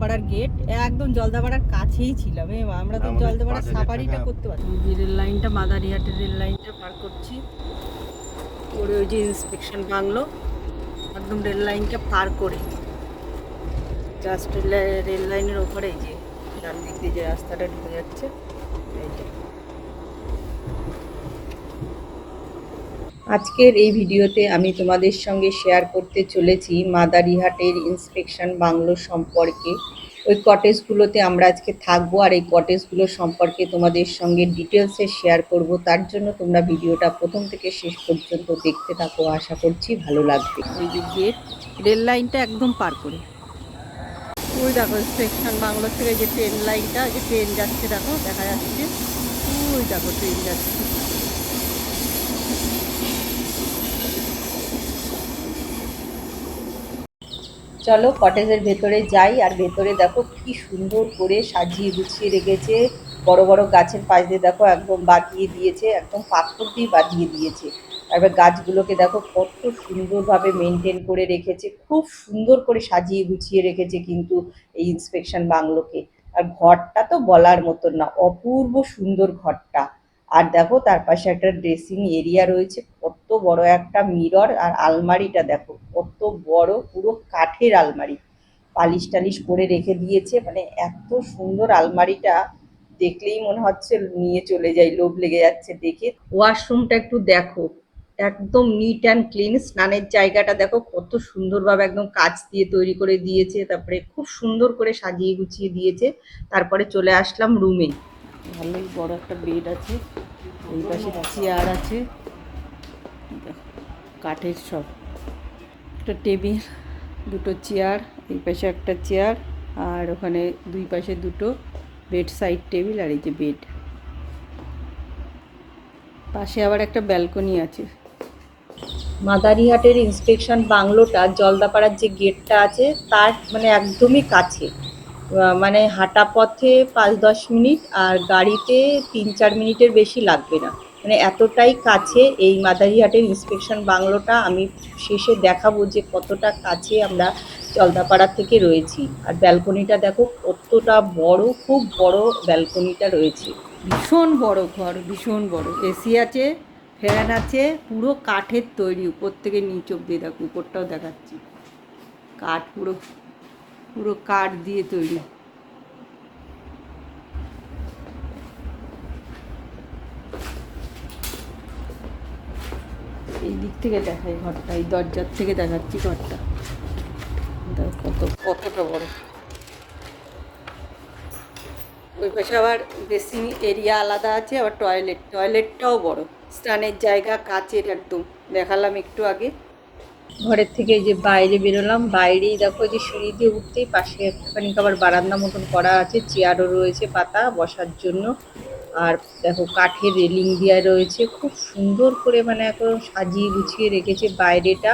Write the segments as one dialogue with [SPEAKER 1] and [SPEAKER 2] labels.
[SPEAKER 1] জলদাপাড়ার gate একদম জলদাপাড়ার কাছেই ছিলাম আমরা তো জলদাপাড়ার সাফারিটা করতে পারছি যে রেল লাইনটা মাদারিহাটের রেল লাইনটা পার করছি। করে ওই যে ইন্সপেকশন বাংলো। একদম রেল লাইনটা পার করে। জাস্ট রেল লাইনের ওপরে যে ডান দিক দিয়ে যে রাস্তাটা ঢুকে যাচ্ছে এইটা।
[SPEAKER 2] আজকের এই ভিডিওতে আমি তোমাদের সঙ্গে শেয়ার করতে চলেছি মাদারিহাটের ইন্সপেকশন বাংলো সম্পর্কে। ওই কটেজগুলোতে আমরা আজকে থাকব আর এই কটেজগুলো সম্পর্কে তোমাদের সঙ্গে ডিটেলসে শেয়ার করব। তার জন্য তোমরা ভিডিওটা প্রথম থেকে শেষ পর্যন্ত দেখতে থাকো। আশা করছি ভালো লাগবে।
[SPEAKER 1] গেট রেল লাইনটা একদম পার করে। ওই দেখো স্টেশন বাংলো থেকে যে ট্রেন লাইনটা যে ট্রেন যাচ্ছে দেখো দেখা যাচ্ছে ওই দেখো ট্রেন যাচ্ছে।
[SPEAKER 2] চলো কটেজের ভেতরে যাই, আর ভেতরে দেখো কি সুন্দর করে সাজিয়ে গুছিয়ে রেখেছে। বড় বড় গাছের পাশ দিয়ে দেখো একদম বাঁধিয়ে দিয়েছে, একদম পাথর দিয়ে বাঁধিয়ে দিয়েছে। তারপর গাছগুলোকে দেখো কত সুন্দরভাবে মেনটেন করে রেখেছে, খুব সুন্দর করে সাজিয়ে গুছিয়ে রেখেছে কিন্তু এই ইন্সপেকশন বাংলোকে। আর ঘরটা তো বলার মতন না, অপূর্ব সুন্দর ঘরটা। আর দেখো তার পাশে একটা ড্রেসিং এরিয়া রয়েছে, কত বড় একটা মিরর আর আলমারিটা দেখো, কত বড় পুরো কাঠের আলমারি। পালিশ টালিশ করে রেখে দিয়েছে মানে এত সুন্দর আলমারিটা দেখলেই মনে হচ্ছে নিয়ে চলে যাই, লোভ লেগে যাচ্ছে দেখে। ওয়াশরুমটা একটু দেখো, একদম নিট অ্যান্ড ক্লিন স্নানের জায়গাটা দেখো, কত সুন্দরভাবে একদম কাচ দিয়ে তৈরি করে দিয়েছে, তারপরে খুব সুন্দর করে সাজিয়ে গুছিয়ে দিয়েছে, তারপরে চলে আসলাম রুমে
[SPEAKER 1] ভালোই বড় একটা বেড আছে। ওই পাশে চেয়ার আছে। কাঠের সব। একটা টেবিল দুটো চেয়ার এই পাশে একটা চেয়ার আর ওখানে দুই পাশে দুটো বেড সাইড টেবিল আর এই যে বেড পাশে আবার একটা ব্যালকনি আছে।
[SPEAKER 2] মাদারিহাটের ইন্সপেকশন বাংলোটা, জলদাপাড়ার যে গেটটা আছে, তার মানে একদমই কাছে। মানে হাঁটা পথে পাঁচ দশ মিনিট আর গাড়িতে তিন চার মিনিটের বেশি লাগবে না। মানে এতটাই কাছে এই মাদারিহাটের ইন্সপেকশন বাংলোটা, আমি শেষে দেখাবো যে কতটা কাছে আমরা জলদাপাড়া থেকে রয়েছি। আর ব্যালকনিটা দেখো কতটা বড়, খুব বড় ব্যালকনিটা রয়েছে।
[SPEAKER 1] ভীষণ বড় ঘর, ভীষণ বড়। এসি আছে, ফ্যান আছে, পুরো কাঠের তৈরি, উপর থেকে নিচ অব্দি দেখো, উপরটাও দেখাচ্ছি। কাঠ পুরো পুরো কাঠ দিয়ে তৈরি। এই দিক থেকে দেখাই ঘরটা, এই দরজার থেকে দেখাচ্ছি ঘরটা। কত কতটা বড়। ওই পাশে আবার বেসিং এরিয়া আলাদা আছে, আবার টয়লেট। টয়লেটটাও বড়। স্নানের জায়গা কাচের একদম। দেখালাম একটু আগে।
[SPEAKER 2] ঘরের থেকে যে বাইরে বেরোলাম, বাইরেই দেখো যে সিঁড়ি দিয়ে উঠতেই পাশে একটুখানি আবার বারান্দা মতন করা আছে, চেয়ারও রয়েছে পাতা বসার জন্য। আর দেখো কাঠের রেলিং দেওয়া রয়েছে, খুব সুন্দর করে মানে এখন সাজিয়ে গুছিয়ে রেখেছে বাইরেটা।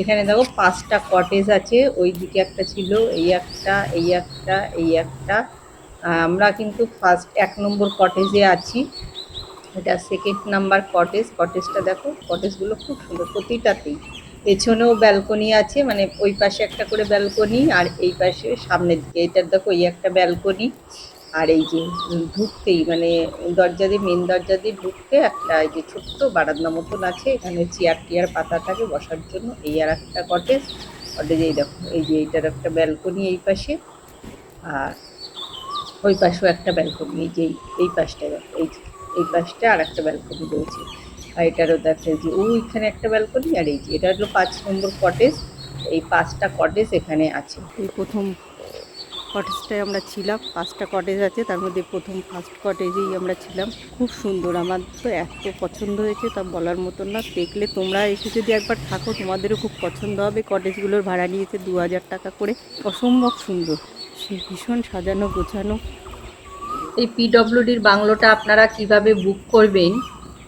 [SPEAKER 2] এখানে দেখো পাঁচটা কটেজ আছে ওই দিকে একটা ছিল, এই একটা এই একটা এই একটা। আমরা কিন্তু ফার্স্ট এক নম্বর কটেজে আছি। এটা সেকেন্ড নাম্বার কটেজ কটেজটা দেখো কটেজগুলো খুব সুন্দর, প্রতিটাতেই। পেছনেও ব্যালকনি আছে মানে ওই পাশে একটা করে ব্যালকনি আর এই পাশে সামনের দিকে। এইটার দেখো, এই একটা ব্যালকনি আর এই যে ঢুকতেই মানে দরজা দিয়ে মেন দরজা দিয়ে ঢুকতে একটা এই যে ছোট্ট বারান্দা মতন আছে। এখানে চেয়ার টিয়ার পাতা থাকে বসার জন্য। এই আর একটা কটেজ কটেজ এই দেখো, এই যে এইটার একটা ব্যালকনি এই পাশে। আর ওই পাশেও একটা ব্যালকনি এই যে এই- এই পাশটা দেখো, এই এই পাশটা আর একটা ব্যালকনি রয়েছে। আর এটারও দেখা যে ওইখানে একটা ব্যালকনি আর এই যে এটা হলো পাঁচ নম্বর কটেজ এই পাঁচটা কটেজ এখানে আছে।
[SPEAKER 1] এই প্রথম কটেজটায় আমরা ছিলাম পাঁচটা কটেজ আছে তার মধ্যে প্রথম ফার্স্ট কটেজেই আমরা ছিলাম। খুব সুন্দর আমার তো এত পছন্দ হয়েছে তা বলার মতন না। দেখলে তোমরা এসে যদি একবার থাকো তোমাদেরও খুব পছন্দ হবে। কটেজগুলোর ভাড়া নিয়েছে দু হাজার টাকা করে। অসম্ভব সুন্দর সে ভীষণ সাজানো গোছানো।
[SPEAKER 2] এই পিডব্লিউডির বাংলোটা আপনারা কীভাবে বুক করবেন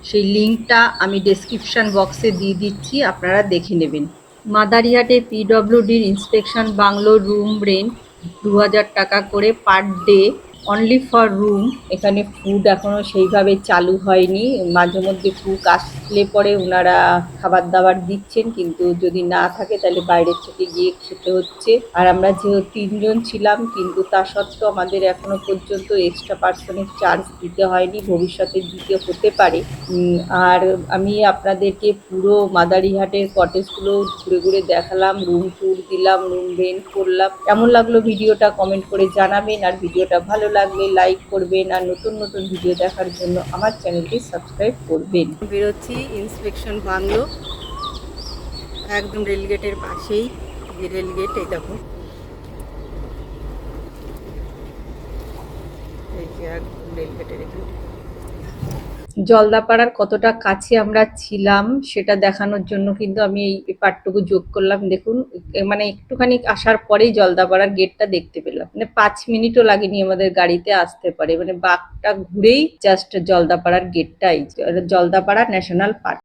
[SPEAKER 2] সেই লিঙ্কটা আমি ডেসক্রিপশান বক্সে দিয়ে দিচ্ছি, আপনারা দেখে নেবেন। মাদারিহাটে পিডব্লিউডির ইন্সপেকশন বাংলো রুম রেন্ট দু হাজার টাকা করে per day only for room এখানে ফুড এখনও সেইভাবে চালু হয়নি। মাঝে মধ্যে কুক আসলে পরে ওনারা খাবার দাবার দিচ্ছেন, কিন্তু যদি না থাকে তাহলে বাইরের থেকে গিয়ে খেতে হচ্ছে। আর আমরা যেহেতু তিনজন ছিলাম, কিন্তু তা সত্ত্বেও আমাদের এখনও পর্যন্ত এক্সট্রা পার্সনের চার্জ দিতে হয়নি। ভবিষ্যতে দিতে হতে পারে। আর আমি আপনাদেরকে পুরো মাদারিহাটের কটেজগুলো ঘুরে ঘুরে দেখালাম রুম ট্যুর দিলাম রুম রেন্ট করলাম। কেমন লাগল ভিডিওটা কমেন্ট করে জানাবেন। আর ভিডিওটা ভালো লাগলে লাইক করবেন আর নতুন নতুন ভিডিও দেখার জন্য আমার চ্যানেলটি সাবস্ক্রাইব করবেন।
[SPEAKER 1] বেরোচ্ছি ইন্সপেকশন বাংলো, একদম রেলগেটের পাশেই যে রেলগেট এই দেখো। এই যে একদম রেলগেটের এখানে।
[SPEAKER 2] জলদাপাড়ার কতটা কাছে আমরা ছিলাম সেটা দেখানোর জন্য কিন্তু আমি এই পার্টটুকু যোগ করলাম। দেখুন মানে একটুখানি আসার পরেই জলদাপাড়ার গেটটা দেখতে পেলাম। মানে পাঁচ মিনিটও লাগেনি আমাদের গাড়িতে আসতে পারে। মানে বাঘটা ঘুরেই জাস্ট জলদাপাড়ার গেটটাই, জলদাপাড়া ন্যাশনাল পার্ক